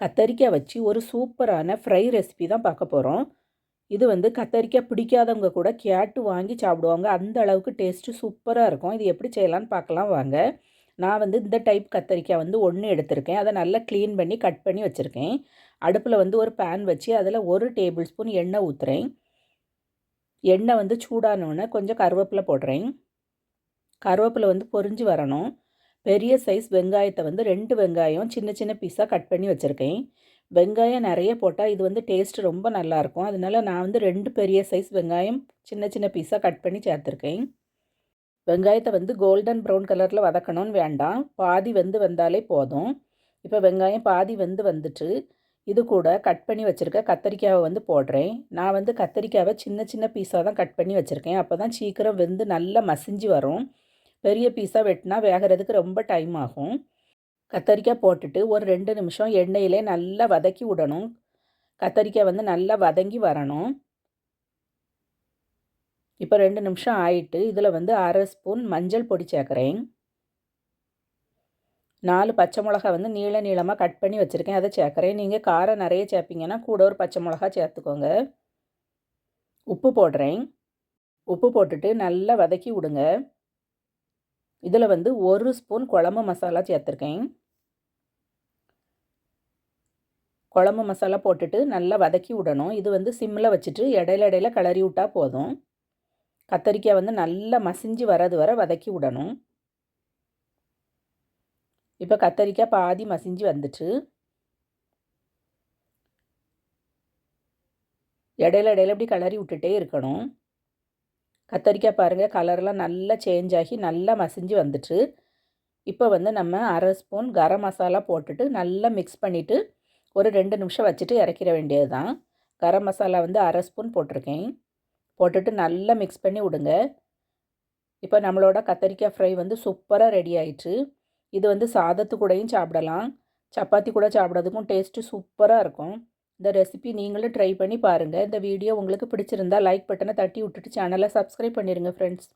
கத்தரிக்காய் வச்சு ஒரு சூப்பரான ஃப்ரை ரெசிபி தான் பார்க்க போகிறோம் இது வந்து கத்தரிக்காய் பிடிக்காதவங்க கூட கேட்டு வாங்கி சாப்பிடுவாங்க. அந்த அளவுக்கு டேஸ்ட்டு சூப்பராக இருக்கும். இது எப்படி செய்யலான்னு பார்க்கலாம் வாங்க. நான் வந்து இந்த டைப் கத்தரிக்காய் வந்து ஒன்று எடுத்திருக்கேன். அதை நல்லா க்ளீன் பண்ணி கட் பண்ணி வச்சுருக்கேன். அடுப்பில் வந்து ஒரு பேன் வச்சு அதில் ஒரு டேபிள் ஸ்பூன் எண்ணெய் ஊற்றுறேன் எண்ணெய் வந்து சூடானோடனே கொஞ்சம் கருவேப்பிலை போடுறேன். கருவேப்பிலை வந்து பொறிஞ்சு வரணும். பெரிய சைஸ் வெங்காயத்தை வந்து ரெண்டு வெங்காயம் சின்ன சின்ன பீஸாக கட் பண்ணி வச்சுருக்கேன். வெங்காயம் நிறைய போட்டால் இது வந்து டேஸ்ட் ரொம்ப நல்லாயிருக்கும் அதனால நான் வந்து ரெண்டு பெரிய சைஸ் வெங்காயம் சின்ன சின்ன பீஸாக கட் பண்ணி சேர்த்துருக்கேன். வெங்காயத்தை வந்து கோல்டன் ப்ரௌன் கலரில் வதக்கணும்னு வேண்டாம். பாதி வந்து வந்தாலே போதும். இப்போ வெங்காயம் பாதி வந்து வந்துட்டு இது கூட கட் பண்ணி வச்சுருக்க கத்தரிக்காவை வந்து போடுறேன். நான் வந்து கத்தரிக்காவை சின்ன சின்ன பீஸாக தான் கட் பண்ணி வச்சுருக்கேன். அப்போ தான் சீக்கிரம் வெந்து நல்லா மசிஞ்சு வரும். பெரிய பீஸாக வெட்டினா வேகிறதுக்கு ரொம்ப டைம் ஆகும். கத்தரிக்காய் போட்டுட்டு ஒரு ரெண்டு நிமிஷம் எண்ணெயிலே நல்லா வதக்கி விடணும். கத்தரிக்காய் வந்து நல்லா வதங்கி வரணும். இப்போ ரெண்டு நிமிஷம் ஆயிட்டு இதில் வந்து அரை ஸ்பூன் மஞ்சள் பொடி சேர்க்குறேன். நாலு பச்சை மிளகா வந்து நீள நீளமாக கட் பண்ணி வச்சுருக்கேன். அதை சேர்க்குறேன். நீங்கள் காரம் நிறைய சேர்ப்பீங்கன்னா கூட ஒரு பச்சை மிளகா சேர்த்துக்கோங்க. உப்பு போடுறேன். உப்பு போட்டுட்டு நல்லா வதக்கி விடுங்க. இதில் வந்து ஒரு ஸ்பூன் குழம்பு மசாலா சேர்த்துருக்கேன். குழம்பு மசாலா போட்டுட்டு நல்லா வதக்கி விடணும். இது வந்து சிம்மில் வச்சுட்டு இடையில இடையில கிளறி விட்டால் போதும். கத்தரிக்காய் வந்து நல்லா மசிஞ்சு வரது வர வதக்கி விடணும். இப்போ கத்தரிக்காய் பாதி மசிஞ்சு வந்துட்டு இடையில இடையில இப்படி கிளறி விட்டுட்டே இருக்கணும். கத்தரிக்காய் பாருங்கள் கலர்லாம் நல்லா சேஞ்ச் ஆகி நல்லா மசிஞ்சு வந்துட்டு இப்போ வந்து நம்ம அரை ஸ்பூன் கரம் மசாலா போட்டுட்டு நல்லா மிக்ஸ் பண்ணிவிட்டு ஒரு ரெண்டு நிமிஷம் வச்சுட்டு இறக்கிற வேண்டியது தான் கரம் மசாலா வந்து அரை ஸ்பூன் போட்டிருக்கேன். போட்டுட்டு நல்லா மிக்ஸ் பண்ணி விடுங்க. இப்போ நம்மளோட கத்தரிக்காய் ஃப்ரை வந்து சூப்பராக ரெடி ஆயிடுச்சு இது வந்து சாதத்து கூடயும் சாப்பிடலாம். சப்பாத்தி கூட சாப்பிட்றதுக்கும் டேஸ்ட்டு சூப்பராக இருக்கும். இந்த ரெசிபி நீங்களும் ட்ரை பண்ணி பாருங்கள் இந்த வீடியோ உங்களுக்கு பிடிச்சிருந்தா லைக் பட்டனை தட்டி விட்டுட்டு சேனலை சப்ஸ்கிரைப் பண்ணிடுங்க ஃப்ரெண்ட்ஸ்